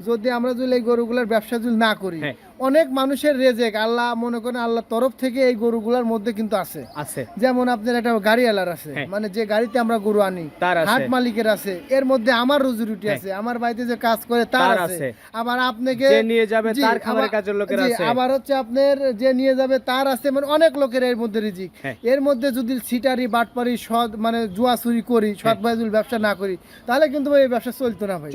যদি আমরা যদি এই গরুগুলার ব্যবসা যদি না করি হ্যাঁ। অনেক মানুষের রেজেক আল্লাহ মনে করেন আল্লাহর তরফ থেকে এই গরুগুলার মধ্যে কিন্তু আছে আছে যেমন আপনার একটা গাড়ি আলার আছে হ্যাঁ। মানে যে গাড়িতে আমরা গরু আনি হাট মালিকের আছে এর মধ্যে আমার রুজি রুটি হ্যাঁ। আছে আমার বাড়িতে যে কাজ করে তার আছে। আবার আপনাকে নিয়ে যাবে তার খামারের কাজের লোকের আছে। আবার হচ্ছে আপনার যে নিয়ে যাবে তার আছে মানে অনেক লোকের এর মধ্যে রিজিক। এর মধ্যে যদি সিটারি বাটপারি সৎ মানে জুয়া চুরি করি সৎ ভাই ব্যবসা না করি তাহলে কিন্তু এই ব্যবসা চলতো না ভাই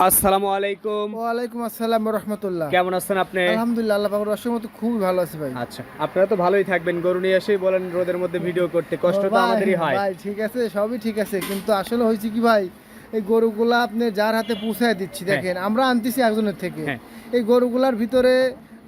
আসসালামু আলাইকুম ওয়ালাইকুম আসসালাম রহমতুল্লাহ কেমন আছেন আপনি আলহামদুলিল্লাহ আল্লাহ পাকের খুবই ভালো আছে ভাই আচ্ছা আপনারা তো ভালোই থাকবেন গরু নিয়ে এসেই বলেন রোদের মধ্যে ভিডিও করতে কষ্ট তো আমাদেরই হয় ভাই ঠিক আছে সবই ঠিক আছে কিন্তু আসলে হয়েছে কি ভাই এই গরুগুলা আপনি যার হাতে পৌঁছায় দিচ্ছি হ্যাঁ। দেখেন আমরা আনতেছি একজনের থেকে হ্যাঁ। এই গরুগুলার ভিতরে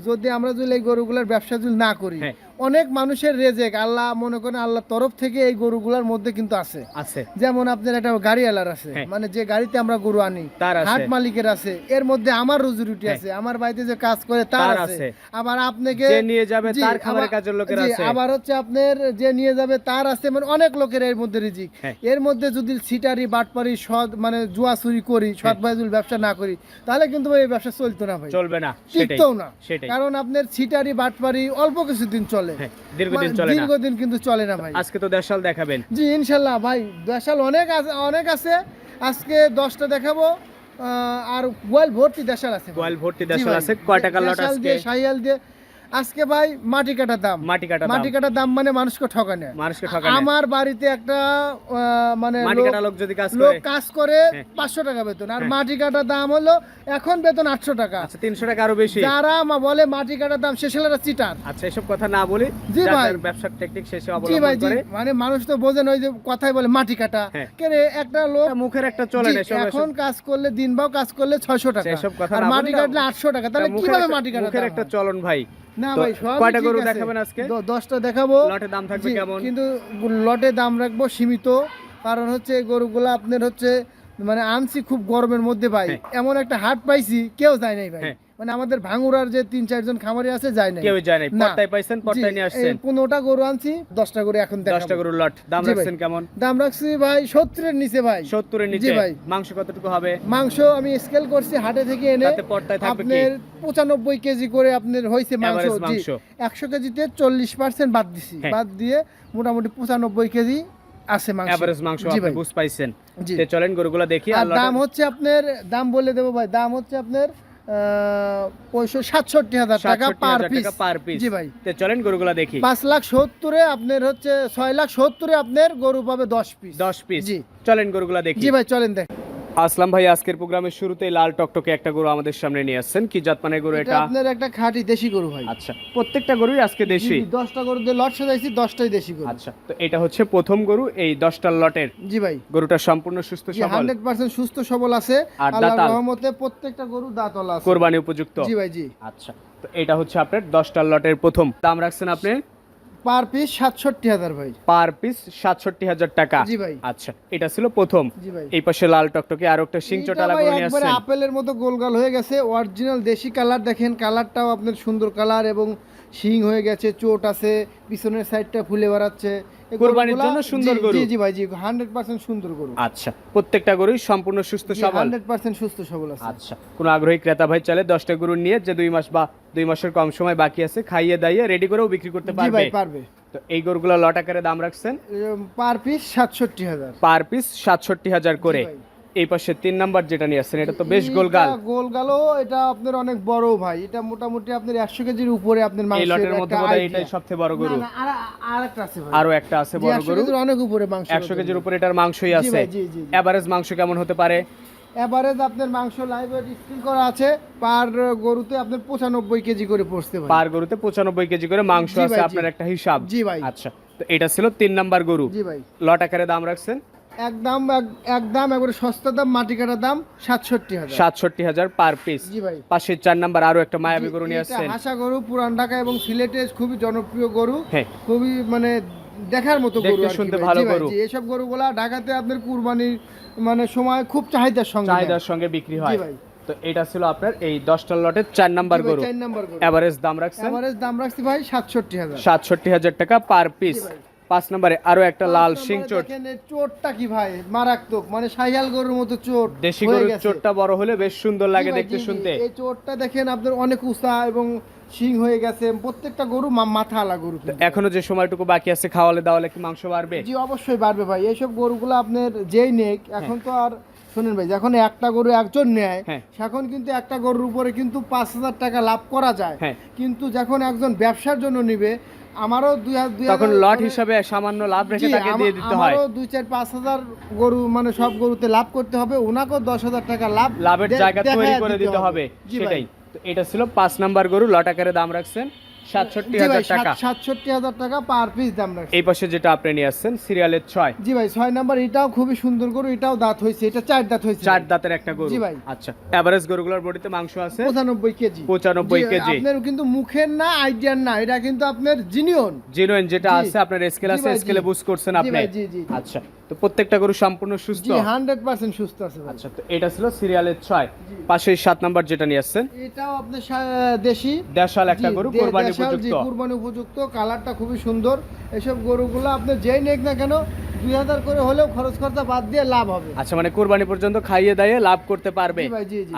যদি আমরা যদি এই গরুগুলার ব্যবসা যদি না করি হ্যাঁ। অনেক মানুষের রেজেক আল্লাহ মনে করেন আল্লাহর তরফ থেকে এই গরুগুলার মধ্যে কিন্তু আছে আছে যেমন আপনার একটা গাড়ি আলার আছে হ্যাঁ। মানে যে গাড়িতে আমরা গরু আনি তার হাট মালিকের আছে এর মধ্যে আমার রুজি রুটি হ্যাঁ। আছে আমার বাড়িতে যে কাজ করে তার আছে। আবার আপনাকে যে নিয়ে যাবে তার আবার- কাজের লোকের আছে। আবার হচ্ছে আপনার যে নিয়ে যাবে তার আছে মানে অনেক লোকের এর মধ্যে রিজিক হ্যাঁ। এর মধ্যে যদি সিটারি বাটপারি সৎ মানে জুয়া চুরি করি। সৎ ভাই যদি ব্যবসা না করি তাহলে কিন্তু ভাই এই ব্যবসা চলতো না ভাই চলবে না টিকতেও না কারণ আপনার সিটারি বাটপারি অল্প কিছুদিন চলে হ্যাঁ, দীর্ঘদিন মানে চলে না। দীর্ঘদিন কিন্তু চলে না ভাই। আজকে তো দেশাল দেখাবেন। জি ইনশাল্লাহ ভাই দেশাল অনেক আছে অনেক আছে। আজকে দশটা দেখাবো। আহ, আর গোয়াল ভর্তি দেশাল আছে। গোয়াল ভর্তি দেশাল আছে। কয় টাকা লট আজকে? দিয়ে শাহিয়াল দিয়ে। আজকে ভাই মাটি কাটা দাম। মাটি কাটা মাটি কাটা দাম মানে মানুষকে ঠকানো। মানুষকে ঠকানো। আমার বাড়িতে একটা মানে মাটি কাটা লোক যদি কাজ লোক করে। কাজ করে হ্যাঁ। পাঁচশো টাকা বেতন। আর হ্যাঁ। মাটি কাটার দাম হলো এখন বেতন আটশো টাকা। আচ্ছা তিনশো টাকা আরও বেশি। যারা মা বলে মাটি কাটার দাম সে ছেলেরা চিটার আচ্ছা এসব কথা না বলি জি ভাই। যার ব্যবসার টেকনিক শেষে অবলম্বন করে। মানে মানুষ তো বোঝেন ওই যে কথাই বলে মাটি কাটা। হ্যাঁ। কে একটা লোক মুখের একটা চলে না এসব এখন কাজ করলে দিন বাও কাজ করলে ছয়শো টাকা। সেসব কথা আর না মাটি কাটলে আটশো টাকা। তাহলে কীভাবে মাটি কাটা মুখের একটা চলন ভাই। না ভাই সব কয়টা গরু দেখাবেন আজকে? দশটা দেখাবো। লটের দাম থাকবে কেমন? কিন্তু লটে দাম রাখব সীমিত। কারণ হচ্ছে গরুগুলো আপনার হচ্ছে মানে আনছি খুব গরমের মধ্যে ভাই। হ্যাঁ। এমন একটা হাট পাইছি কেউ যায় নাই ভাই। হ্যাঁ। মানে আমাদের ভাঙুরার যে তিন চারজন খামারি আছে যায় নাই। কেউ যায় না। পর্দায় পাইছেন পর্দায় নিয়ে আসছেন। পনেরোটা গরু আনছি দশটা গরু এখন গরুর লট। দাম রাখছেন কেমন? দাম রাখছি ভাই নিচে ভাই। নিচে। ভাই। মাংস কতটুকু হবে? মাংস আমি স্কেল করছি হাটে থেকে এনে তাতে পর্দায় থাকবে কি? আপনার পঁচানব্বই কেজি করে আপনার হয়েছে মাংস। জি কেজিতে চল্লিশ পার্সেন্ট বাদ দিছি। হ্যাঁ। বাদ দিয়ে মোটামুটি পঁচানব্বই কেজি আছে মাংস। এভারেজ মাংস আপনি বুঝ পাইছেন। তে চলেন গরুগুলো দেখি আর দাম হচ্ছে আপনার দাম বলে দেবো ভাই দাম হচ্ছে আপনার সাতষট্টি হাজার টাকা পার পিস পার পিস জি ভাই। তে চলেন গরুগুলো দেখি। পাঁচ লাখ সত্তরে আপনার হচ্ছে ছয় লাখ সত্তরে আপনার গরু পাবে দশ পিস দশ পিস জি। চলেন গরুগুলো দেখি। জি ভাই চলেন দেখ। আসলাম ভাই আজকের প্রোগ্রামের শুরুতেই লাল টকটকে একটা গরু আমাদের সামনে নিয়ে আসছেন। কি জাতমানের গরু এটা আপনার একটা খাঁটি দেশি গরু ভাই। আচ্ছা প্রত্যেকটা গরুই আজকে দেশি জি, জি, দশটা গরু দিয়ে লট সাজাইছি দশটাই দেশি গরু। আচ্ছা তো এটা হচ্ছে প্রথম গরু এই দশটার লটের? জি ভাই। গরুটা সম্পূর্ণ সুস্থ সবল? হান্ড্রেড পার্সেন্ট সুস্থ সবল আছে। আল্লাহর রহমতে প্রত্যেকটা গরু দাঁতলা আছে। কোরবানি উপযুক্ত? জি ভাই জি। আচ্ছা তো এটা হচ্ছে আপনার দশটার লটের প্রথম। দাম রাখছেন আপনি? পার পিস সাতষট্টি হাজার ভাই। পার পিস সাতষট্টি হাজার টাকা। জি ভাই। আচ্ছা এটা ছিল প্রথম। জি ভাই। এই পাশে লাল টকটকে আর একটা সিং চটালা গরু নিয়ে একবারে আপেলের মতো গোলগাল হয়ে গেছে। অরিজিনাল দেশি কালার দেখেন কালারটাও আপনার সুন্দর কালার এবং শিং হয়ে গেছে চোট আছে পিছনের সাইডটা ফুলে বেড়াচ্ছে। কোরবানির জন্য সুন্দর গরু। জি জি ভাই জি হান্ড্রেড পার্সেন্ট সুন্দর গরু। আচ্ছা প্রত্যেকটা গরুই সম্পূর্ণ সুস্থ সবল? হান্ড্রেড পার্সেন্ট সুস্থ সবল আছে। আচ্ছা কোনো আগ্রহী ক্রেতা ভাই চাইলে দশটা গরু নিয়ে যে দুই মাস বা দুই মাসের কম সময় বাকি আছে খাইয়ে দাইয়ে রেডি করেও বিক্রি করতে জি পারবে ভাই পারবে। তো এই গরুগুলো লট আকারে দাম রাখছেন? পার পিস সাতষট্টি হাজার। পার পিস সাতষট্টি হাজার করে। ভাই। এই পাশে তিন নাম্বার যেটা নিয়ে আসছেন এটা তো বেশ গোলগাল। গোলগালও এটা আপনার অনেক বড় ভাই। এটা মোটামুটি আপনার একশো কেজির উপরে আপনার এই মাংসের লটের মধ্যে বোধহয় এটাই সবচেয়ে বড় গরু। না, না, আর একটা আছে আরও একটা আছে বড় 100 গরু। অনেক উপরে মাংস একশো কেজির উপরে এটার মাংসই আছে। এভারেজ মাংস কেমন হতে পারে? এভারেজ আপনার মাংস লাইভ স্টিল করা আছে পার গরুতে আপনার পঁচানব্বই কেজি করে পড়তে পারে পার গরুতে পঁচানব্বই কেজি করে মাংস আছে আপনার একটা হিসাব। জি ভাই। আচ্ছা তো এটা ছিল তিন নাম্বার গরু। জি ভাই। লট আকারে দাম রাখছেন? একদম একদম একবারে সস্তা দাম মাটি কাটার দাম সাতষট্টি হাজার। সাতষট্টি হাজার পার পিস জি ভাই। পাশে চার নাম্বার আরও একটা মায়াবী গরু নিয়ে আসছেন। হাসা গরু পুরান ঢাকা এবং সিলেটে খুবই জনপ্রিয় গরু। হ্যাঁ। খুবই মানে দেখার মতো গরু শুনতে ভালো গরু। এসব গরুগুলা ঢাকাতে আপনার কুরবানির মানে সময় খুব চাহিদার সঙ্গে চাহিদার সঙ্গে বিক্রি হয়। ভাই। তো এটা ছিল আপনার এই দশটা লটের চার নাম্বার গরু। এভারেজ দাম রাখছেন? এভারেজ দাম রাখছি ভাই সাতষট্টি হাজার। সাতষট্টি হাজার টাকা পার পিস। পাঁচ নম্বরে আরও একটা লাল নম্বরে চোট। চোটটা কি ভাই? মারাত্মক। মানে সাইয়াল গরুর মতো চোট দেশি হয়ে গরুর। চোটটা বড় হলে বেশ সুন্দর লাগে দেখতে। শুনতে। এই চোটটা দেখেন আপনার অনেক উঁচা এবং শিং হয়ে গেছে। প্রত্যেকটা গরু মাথা আলা গরু এখনও যে সময়টুকু বাকি আছে খাওয়ালে দাওয়ালে কি মাংস বাড়বে? জি অবশ্যই বাড়বে ভাই। এইসব গরুগুলো আপনার যেই নেক এখন তো আর শুনেন ভাই যখন একটা গরু একজন নেয় হ্যাঁ। এখন কিন্তু একটা গরুর উপরে কিন্তু পাঁচ হাজার টাকা লাভ করা যায়। হ্যাঁ। কিন্তু যখন একজন ব্যবসার জন্য নিবে আমারও দুই হাজার দুই তখন লট করে- হিসাবে সামান্য লাভ রেখে তাকে দিয়ে দিতে হয়। আমারও দুই চার পাঁচ হাজার গরু মানে সব গরুতে লাভ করতে হবে ওনাকেও দশ হাজার টাকা লাভ লাভের জায়গা তৈরি করে দিতে হবে। সেটাই। তো এটা ছিল পাঁচ নাম্বার গরু লট আকারে দাম রাখছেন। সাতষট্টি হাজার টাকা। সাতষট্টি হাজার টাকা পার পিস দাম রাখছে। এই পাশে যেটা আপনি নিয়ে আসছেন সিরিয়ালের ছয়। জি ভাই ছয় নাম্বার এটাও খুবই সুন্দর গরু এটাও দাঁত হয়েছে এটা চার দাঁত হয়েছে। চার দাঁতের একটা গরু। জি ভাই। আচ্ছা এভারেজ গরুগুলোর বডিতে মাংস আছে? পঁচানব্বই কেজি। পঁচানব্বই কেজি। আপনার কিন্তু মুখের না আইডিয়ার না এটা কিন্তু আপনার জিনিয়ন জিনুইন যেটা আছে আপনার স্কেল আছে স্কেলে বুঝ করছেন আপনি। জি, জি, জি। আচ্ছা তো প্রত্যেকটা গরু সম্পূর্ণ সুস্থ? জি সুস্থ আছে আচ্ছা তো এটা ছিল সিরিয়ালের ছয়। পাশে সাত নাম্বার যেটা নিয়ে আসছেন? এটাও আপনার দেশি। দেশাল একটা গরু কোরবানি উপযুক্ত কুরবানি উপযুক্ত কালারটা খুবই সুন্দর এসব গরুগুলো আপনি যেই নেক না কেন দুই হাজার করে হলেও খরচ খরচা বাদ দিয়ে লাভ হবে আচ্ছা মানে কোরবানি পর্যন্ত খাইয়ে দাইয়ে লাভ করতে পারবে।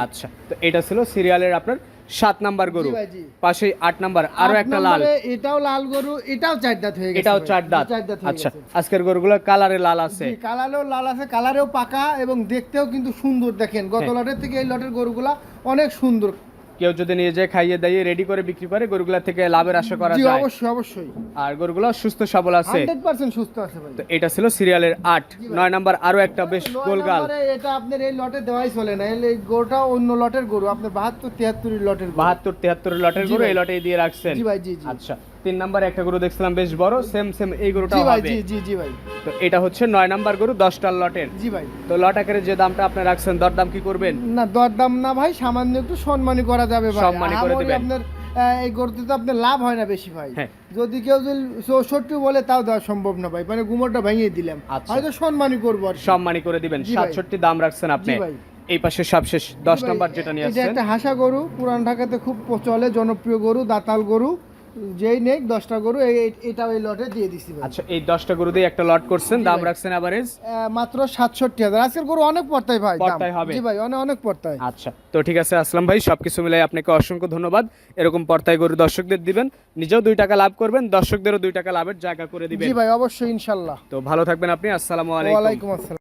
আচ্ছা তো এটা ছিল সিরিয়ালের আপনার সাত নাম্বার গরু। পাশে আট নাম্বার আরও একটা লাল এটাও লাল গরু এটাও চার দাঁত হয়ে গেছে এটাও। চার দাঁত আচ্ছা। আজকের গরুগুলো কালারে লাল আছে কালারেও লাল আছে কালারেও পাকা এবং দেখতেও কিন্তু সুন্দর দেখেন গত হ্যাঁ। লটের থেকে এই লটের গরুগুলা অনেক সুন্দর কেউ যদি নিয়ে যেয়ে খাইয়ে দাইয়ে রেডি করে বিক্রি করে গরুগুলা থেকে লাভের আশা করা যায়। অবশ্যই অবশ্যই। আর গরুগুলো সুস্থ সবল আছে। হান্ড্রেড পার্সেন্ট সুস্থ আছে ভাই। তো এটা ছিল সিরিয়ালের আট। নয় নাম্বার আরও একটা বেশ গোলগাল এটা আপনার এই লটে দেওয়াই চলে না। এই গরুটা অন্য লটের গরু আপনার বাহাত্তর তিয়াত্তর লটের গরু। বাহাত্তর তিয়াত্তর লটের গরু এই লটেই দিয়ে রাখছেন। জি ভাই জি জি। আচ্ছা। তিন নাম্বার একটা গরু দেখছিলাম বেশ বড় সেম সেম এই গরুটা জি ভাই হবে। জি জি জি ভাই। তো এটা হচ্ছে নয় নাম্বার গরু দশটার লটের। জি ভাই। তো লট আকারে যে দামটা আপনি রাখছেন দরদাম কি করবেন? না দরদাম না ভাই সামান্য একটু সম্মানই করা যাবে ভাই। সম্মানী করে দিবেন। আপনার এই গরুতে তো আপনার লাভ হয় না বেশি ভাই। হ্যাঁ। যদি কেউ যদি চৌষট্টি বলে তাও দেওয়া সম্ভব না ভাই। মানে গুমরটা ভেঙে দিলাম। আচ্ছা। হয়তো সম্মানই করব আর কি। সম্মানী করে দিবেন। সাতষট্টি দাম রাখছেন আপনি। জি ভাই। এই পাশে সবশেষ দশ নাম্বার যেটা নিয়ে এটা একটা হাসা গরু পুরান ঢাকাতে খুব চলে জনপ্রিয় গরু দাতাল গরু। যেই নেক দশটা গরু এই- এই- এটা ওই লটে দিয়ে দিছি আচ্ছা এই দশটা গরু দিয়ে একটা লট করছেন দাম রাখছেন এভারেজ মাত্র সাতষট্টি হাজার। আজকের গরু অনেক পড়তায় ভাই দাম। হবে। জি ভাই অনেক অনেক পড়তায়। আচ্ছা তো ঠিক আছে আসলাম ভাই সবকিছু মিলাই আপনাকে অসংখ্য ধন্যবাদ। এরকম পর্তায় গরু দর্শকদের দিবেন নিজেও দুই টাকা লাভ করবেন দর্শকদেরও দুই টাকা লাভের জায়গা করে দিবেন। জি ভাই অবশ্যই ইনশাল্লাহ। তো ভালো থাকবেন আপনি আসসালামু আলাইকুম। ওয়ালাইকুম আসসালাম।